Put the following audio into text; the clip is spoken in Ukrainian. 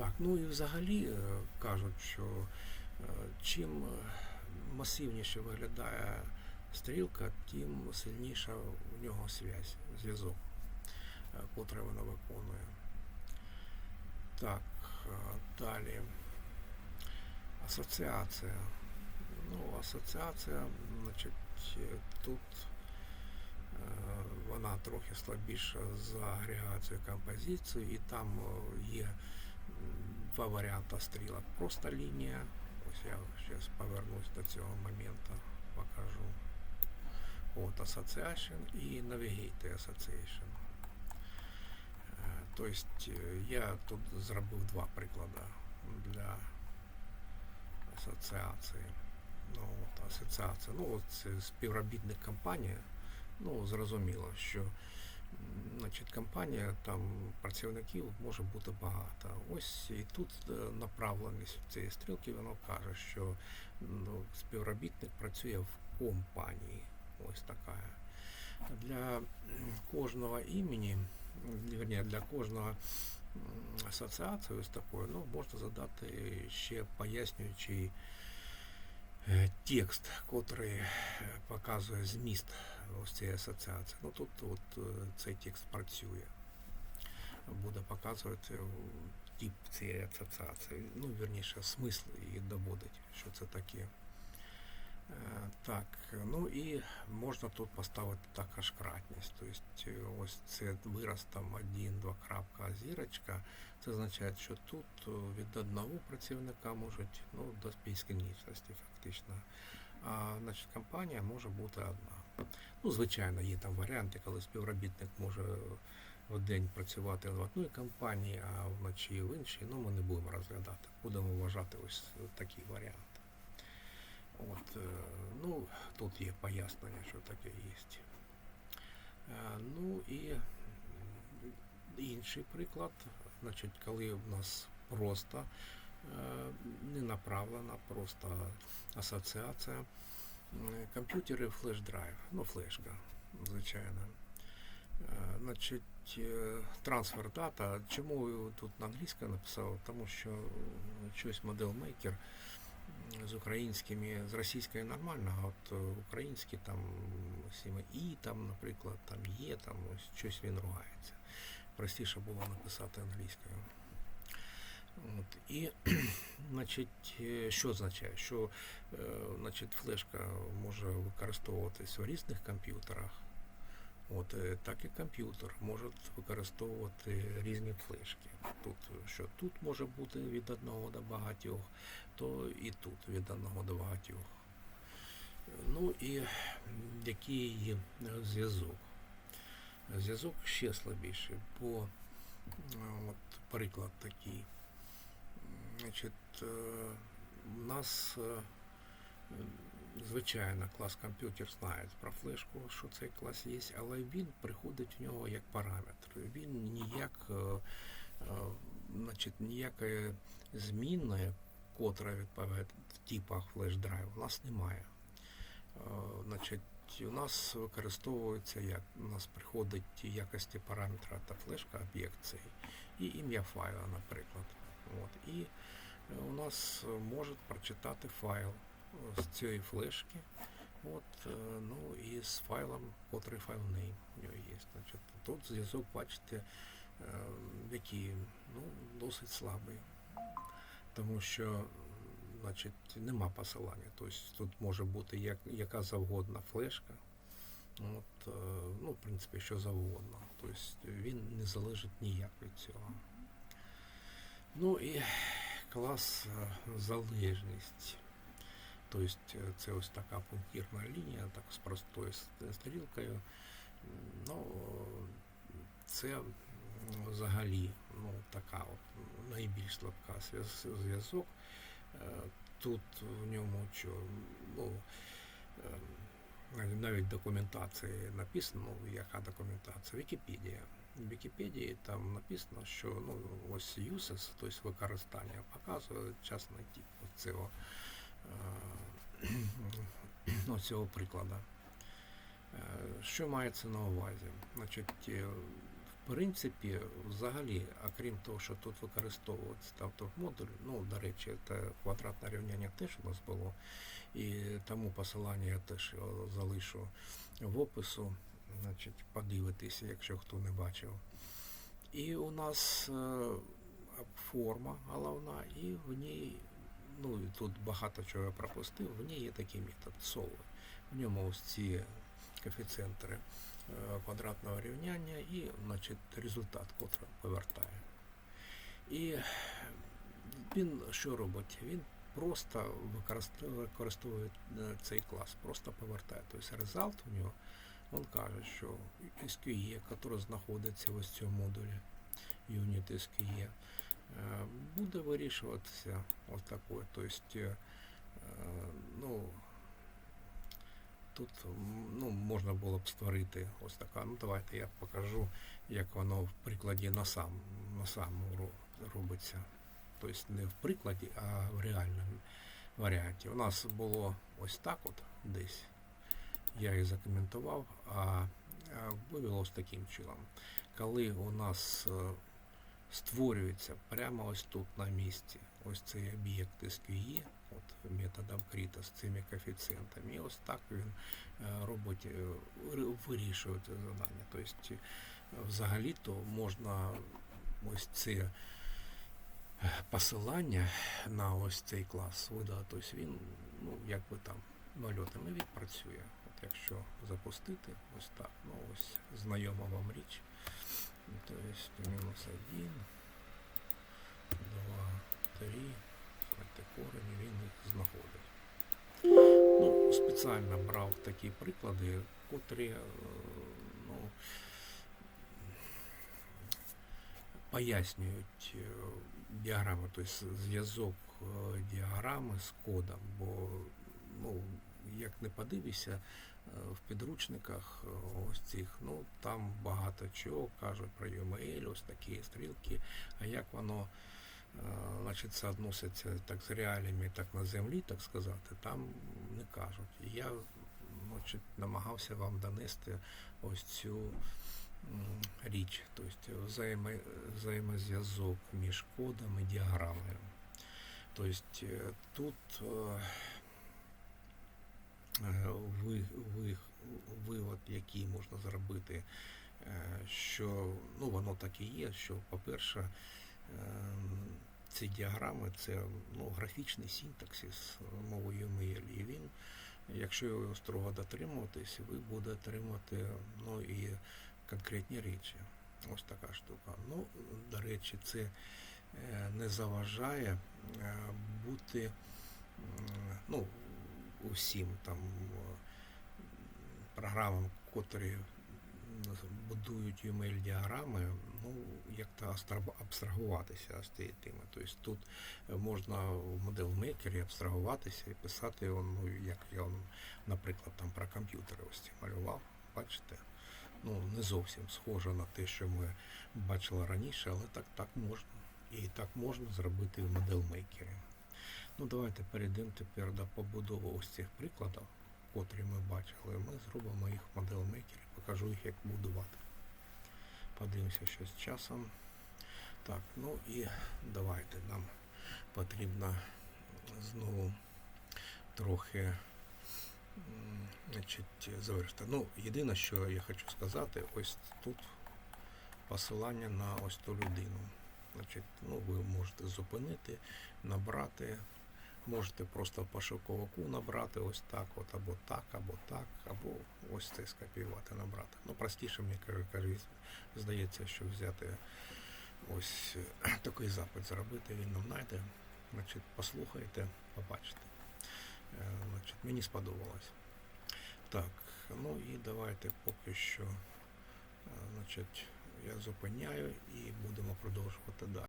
Так, ну і взагалі е, кажуть, що е, чим е, масивніше виглядає стрілка, тим сильніша у нього зв'язь, зв'язок, котрий вона виконує. Так, далі. Асоціація. Ну, асоціація, значить, тут вона трохи слабіша за агрегацією композиції, і там є два варіанти стрілок. Просто лінія. Ось я зараз повернусь до цього моменту, покажу. От Association і Navigate Association. Е, Тобто е, я тут зробив два приклади для асоціації. Ну, от, асоціація. Ну, от це співробітник компанії. Ну, зрозуміло, що м, значить, компанія, там працівників може бути багато. Ось і тут е, направленість цієї стрілки, воно каже, що ну, співробітник працює в компанії. Ось така. Для кожного імені, вірні, для кожного асоціації ось такої, ну, можна задати ще пояснюючий е, текст, котрий е, показує зміст ось цієї асоціації. Ну тут от е, цей текст працює. Буде показувати е, тип цієї асоціації. Ну, вірніше, смисл і доводить, що це таке. Е, Так, ну і можна тут поставити також кратність. Тобто е, ось це вираз там 1, 2 крапка, зірочка. Це означає, що тут е, від одного працівника можуть ну, до безкінечності фактично. А значить, компанія може бути одна. Ну, звичайно, є там варіанти, коли співробітник може в день працювати в одній компанії, а вночі в іншій. Ну, ми не будемо розглядати. Будемо вважати ось такий варіант. От, е, ну, тут є пояснення, що таке є. Е, Ну і інший приклад, значить, коли в нас просто е, не направлена, просто асоціація. Комп'ютери флеш-драйв, ну флешка, звичайно. Е, Значить, е, трансфер дата. Чому тут на англійському написав? Тому що е, щось моделмейкер з українськими, з російською нормально, а от е, українські там і там, наприклад, там є, там ось щось він ругається. Простіше було написати англійською. От, і, значить, е, що означає? Що е, значить, флешка може використовуватись у різних комп'ютерах. От, е, так і комп'ютер може використовувати різні флешки. Тут, що тут може бути від одного до багатьох, то і тут від одного до багатьох. Ну і який зв'язок? Зв'язок ще слабіший, бо от приклад такий. Значить, е, у нас е, звичайно клас комп'ютер знає про флешку, що цей клас є, але він приходить в нього як параметр. Він ніяк, е, е, значить, ніякої змінної, котра відповідає в типах флеш-драйв, у нас немає. Е, Значить, у нас використовується як у нас приходить якості параметра та флешка об'єкт цей і ім'я файла, наприклад. От. І е, у нас е, може прочитати файл е, з цієї флешки. От, ну і з файлом, котрий файл name у нього є. Значить, тут зв'язок, бачите, який ну, досить слабий. Тому що значить, нема посилання. Тобто тут може бути як, яка завгодна флешка. От, ну, в принципі, що завгодно. Тобто він не залежить ніяк від цього. Ну і клас е, залежність. Тобто е, це ось така пунктирна лінія, так з простою стрілкою. Ну, е, це взагалі ну, така от найбільш слабка зв'яз- зв'язок. Е, Тут в ньому що, ну, е, навіть документації написано, ну, яка документація, Вікіпедія. В Вікіпедії там написано, що ну, ось uses, тобто використання, показує частний тип цього, е, ну, цього прикладу. Е, Що мається на увазі? Значить, е, в принципі, взагалі, окрім того, що тут використовується автомодуль, ну, до речі, це квадратне рівняння теж у нас було, і тому посилання я теж залишу в опису, значить, подивитися, якщо хто не бачив. І у нас е, форма головна, і в ній, ну і тут багато чого я пропустив, в ній є такий метод соло. В ньому ось ці коефіцієнти е, квадратного рівняння і значить, результат, котрий повертає. І він що робить? Він просто використовує, е, цей клас, просто повертає. Тобто результат у нього, він каже, що SQE, який знаходиться в цьому модулі, юніт SQE, е, буде вирішуватися ось такою. Тобто, е, ну, тут ну, можна було б створити ось така. Ну, давайте я покажу, як воно в прикладі на сам, на ро- робиться. Тобто не в прикладі, а в реальному варіанті. У нас було ось так от десь. Я їх закоментував, а вивелось таким чином. Коли у нас е, створюється прямо ось тут на місці ось цей об'єкт SQE, от методом Кріта з цими коефіцієнтами, і ось так він е, робить, е, вирішує це завдання. Тобто, взагалі-то можна ось це посилання на ось цей клас видати. Тобто він, ну, якби там нальотами відпрацює. Якщо запустити ось так, ну ось знайома вам річ. Тобто мінус 1, 2, 3, знаєте, корені, він їх знаходить. Ну, спеціально брав такі приклади, котрі е, ну, пояснюють е, діаграми, тобто зв'язок е, діаграми з кодом, бо ну, як не подивишся, е, в підручниках е, ось цих, ну там багато чого кажуть про UML, ось такі стрілки, а як воно е, значить, соотноситься так з реаліями, так на землі, так сказати, там не кажуть. Я значить, намагався вам донести ось цю річ, тобто взаємо, взаємозв'язок між кодом і діаграмою. Тобто тут вивод, який можна зробити, е, що ну, воно так і є, що, по-перше, ем, ці діаграми це ну, графічний синтаксис мовою ML, і він, якщо його строго дотримуватись, ви будете отримати ну, і конкретні речі. Ось така штука. Ну, до речі, це е, не заважає е, бути ну, усім там е, програмам, котрі будують UML-діаграми, ну, як-то абстрагуватися з цієї теми. Тобто тут е, можна в моделмейкері абстрагуватися і писати, ну, як я, наприклад, там про комп'ютери ось ці малював, бачите? Ну, не зовсім схоже на те, що ми бачили раніше, але так, так можна. І так можна зробити в моделмейкері. Ну, давайте перейдемо тепер до побудови ось цих прикладів, котрі ми бачили. Ми зробимо їх в моделмейкері, покажу їх, як будувати. Подивимося, що з часом. Так, ну і давайте нам потрібно знову трохи значить, завершити. Ну, єдине, що я хочу сказати, ось тут посилання на ось ту людину. Значить, ну, ви можете зупинити, набрати, можете просто в пошуковику набрати ось так, от, або так, або так, або ось це скопіювати, набрати. Ну, простіше, мені каже, здається, що взяти ось е, такий запит зробити, він нам знайде. Значить, послухайте, побачите. Е, Значить, мені сподобалось. Так, ну і давайте поки що е, значить, я зупиняю і будемо продовжувати далі.